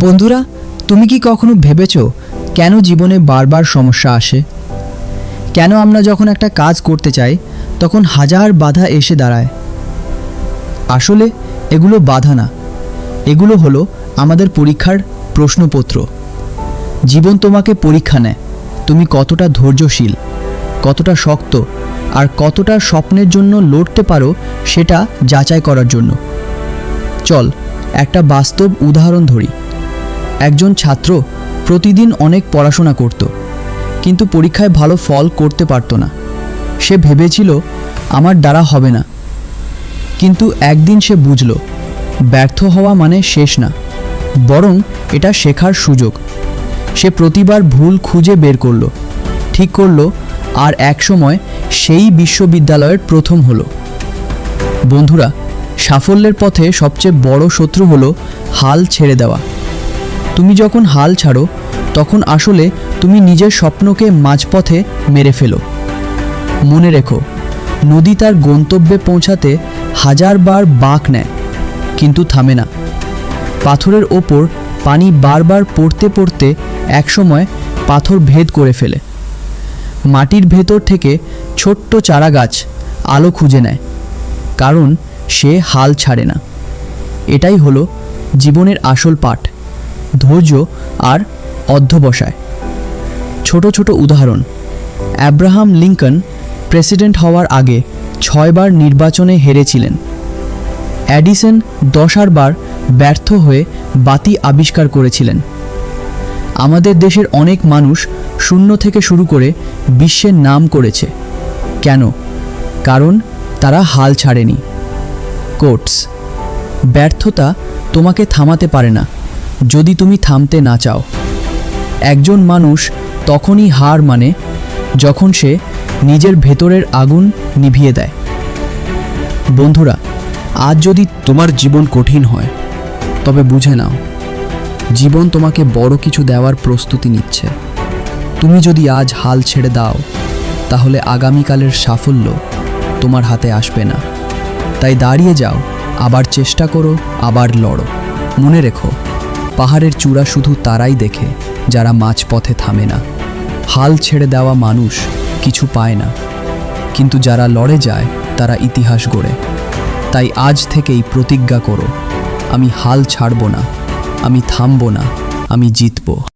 বন্ধুরা, তুমি কি কখনো ভেবেছো কেন জীবনে বারবার সমস্যা আসে? কেন আমরা যখন একটা কাজ করতে চাই, তখন হাজার বাধা এসে দাঁড়ায়? আসলে এগুলো বাধা না। এগুলো হলো আমাদের পরীক্ষার প্রশ্নপত্র। জীবন তোমাকে পরীক্ষা নেয়। তুমি কতটা ধৈর্যশীল, কতটা শক্ত, আর কতটা স্বপ্নের জন্য লড়তে পারো সেটা যাচাই করার জন্য। চল, একটা বাস্তব উদাহরণ ধরি। একজন ছাত্র প্রতিদিন অনেক পড়াশোনা করত, কিন্তু পরীক্ষায় ভালো ফল করতে পারতো না। সে ভেবেছিল, আমার দ্বারা হবে না। কিন্তু একদিন সে বুঝল, ব্যর্থ হওয়া মানে শেষ না, বরং এটা শেখার সুযোগ। সে প্রতিবার ভুল খুঁজে বের করল, ঠিক করল, আর একসময় সেই বিশ্ববিদ্যালয়ের প্রথম হলো। বন্ধুরা, সাফল্যের পথে সবচেয়ে বড় শত্রু হলো হাল ছেড়ে দেওয়া। তুমি যখন হাল ছাড়ো, তখন আসলে তুমি নিজের স্বপ্নকে মাঝপথে মেরে ফেলো। মনে রেখো, নদী তার গন্তব্যে পৌঁছাতে হাজারবার বাঁক নেয়, কিন্তু থামে না। পাথরের ওপর পানি বারবার পড়তে পড়তে একসময় পাথর ভেদ করে ফেলে। মাটির ভেতর থেকে ছোট্ট চারা গাছ আলো খুঁজে নেয়, কারণ সে হাল ছাড়ে না। এটাই হলো জীবনের আসল পাঠ। ধৈর্য আর অধ্যবসায়। ছোট ছোট উদাহরণ। অ্যাব্রাহাম লিঙ্কন প্রেসিডেন্ট হওয়ার আগে ছয়বার নির্বাচনে হেরেছিলেন। অ্যাডিসন দশার বার ব্যর্থ হয়ে বাতি আবিষ্কার করেছিলেন। আমাদের দেশের অনেক মানুষ শূন্য থেকে শুরু করে বিশ্বের নাম করেছে। কেন? কারণ তারা হাল ছাড়েনি। কোটস, ব্যর্থতা তোমাকে থামাতে পারে না। যদি তুমি থামতে না চাও। একজন মানুষ তখনই হার মানে যখন সে নিজের ভেতরের আগুন নিভিয়ে দেয়। বন্ধুরা, আজ যদি তোমার জীবন কঠিন হয়, তবে বুঝে নাও, জীবন তোমাকে বড় কিছু দেওয়ার প্রস্তুতি নিচ্ছে। তুমি যদি আজ হাল ছেড়ে দাও, তাহলে আগামীকালের সাফল্য তোমার হাতে আসবে না। তাই দাঁড়িয়ে যাও, আবার চেষ্টা করো, আবার লড়ো। মনে রেখো পাহাড়ের চূড়া শুধু তারাই দেখে, যারা মাঝপথে থামে না। হাল ছেড়ে দেওয়া মানুষ কিছু পায় না। কিন্তু যারা লড়ে যায়, তারা ইতিহাস গড়ে। তাই আজ থেকেই প্রতিজ্ঞা করো, আমি হাল ছাড়ব না, আমি থামব না, আমি জিতব।